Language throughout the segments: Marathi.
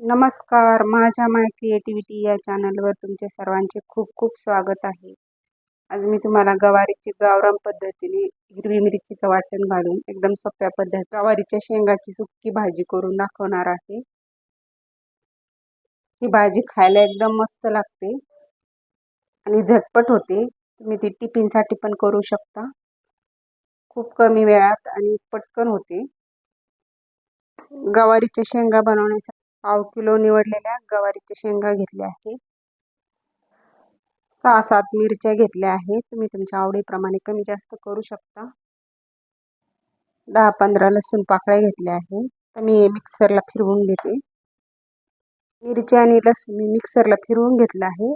नमस्कार माझ्या माय क्रिएटिव्हिटी या चॅनलवर तुमचे सर्वांचे खूप खूप स्वागत आहे. आज मी तुम्हाला गवारीची गावरान पद्धतीने हिरवी मिरचीचं वाटण घालून एकदम सोप्या पद्धत गवारीच्या शेंगाची सुक्की भाजी करून दाखवणार आहे. ही भाजी खायला एकदम मस्त लागते आणि झटपट होते. तुम्ही ती टिफिनसाठी पण करू शकता. खूप कमी वेळात आणि पटकन होते. गवारीच्या शेंगा बनवण्यासाठी पाव किलो निवडलेल्या गवारीच्या शेंगा घेतल्या आहे सहा सात मिरच्या घेतल्या आहेत. तुम्ही तुमच्या आवडीप्रमाणे कमी जास्त करू शकता. दहा पंधरा लसूण पाकळ्या घेतल्या आहे तर मी मिक्सरला फिरवून घेते. मिरची आणि लसूण मी मिक्सरला फिरवून घेतलं आहे.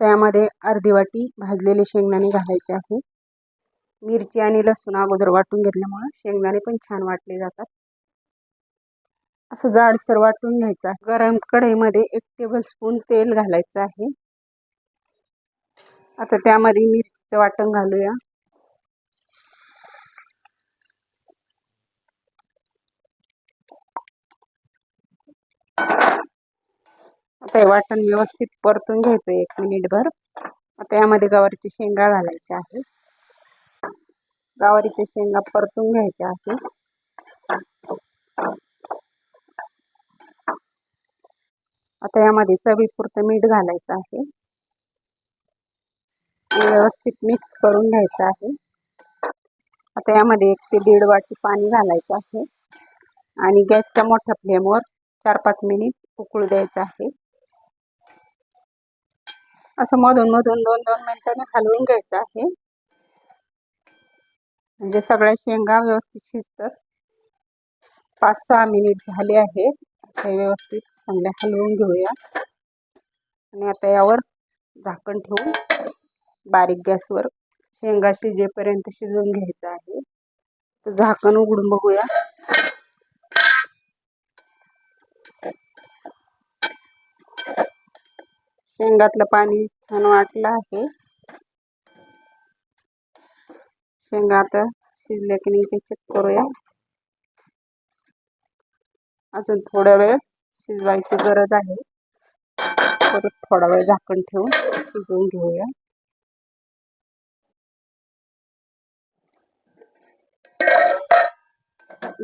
त्यामध्ये अर्धी वाटी भाजलेले शेंगदाणे घालायचे आहे मिरची आणि लसूण अगोदर वाटून घेतल्यामुळं शेंगदाणे पण छान वाटले जातात. असं जाडसर वाटून घ्यायचं आहे. गरम कढईमध्ये एक टेबल स्पून तेल घालायचं आहे. आता त्यामध्ये मिरचीचं वाटण घालूया. आता हे वाटण व्यवस्थित परतून घ्यायचं एक मिनिटभर. आता यामध्ये गवारीची शेंगा घालायच्या आहे गवारीच्या शेंगा परतून घ्यायच्या आहे आता यामध्ये चवीपुरतं मीठ घालायचं आहे. व्यवस्थित मिक्स करून घ्यायचं आहे. आता यामध्ये एक ते दीड वाटी पाणी घालायचं आहे. आणि गॅसच्या मोठ्या फ्लेमवर चार पाच मिनिट उकळू द्यायचं आहे. असं मधून मधून दोन दोन मिनिटांनी हलवून घ्यायचं आहे. म्हणजे सगळ्या शेंगा व्यवस्थित शिजतात. पाच सहा मिनिट झाले आहेत. ते व्यवस्थित चांगले हलवून घेऊया. आणि आता यावर झाकण ठेवून बारीक गॅसवर शेंगा शिजेपर्यंत शिजवून घ्यायचं आहे. तर झाकण उघडून बघूया. शेंगातलं पाणी छान वाटलं आहे. शेंगा आता शिजल्या की नाही ते चेक करूया. अजून थोड्या वेळ शिजवायची गरज आहे. परत थोडा वेळ झाकण ठेवून शिजवून घेऊया.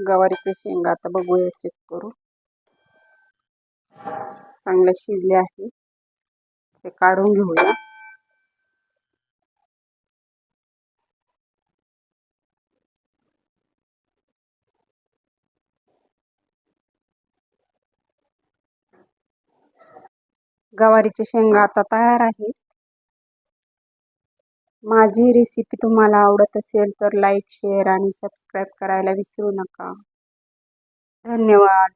गवारीचे शेंगा आता बघूया चेक करू चांगल्या शिजले आहे ते काढून घेऊया. गवारीचे शेंगा आता तयार आहेत. माझी रेसिपी तुम्हाला आवडत असेल तर लाईक शेअर आणि सबस्क्राईब करायला विसरू नका. धन्यवाद.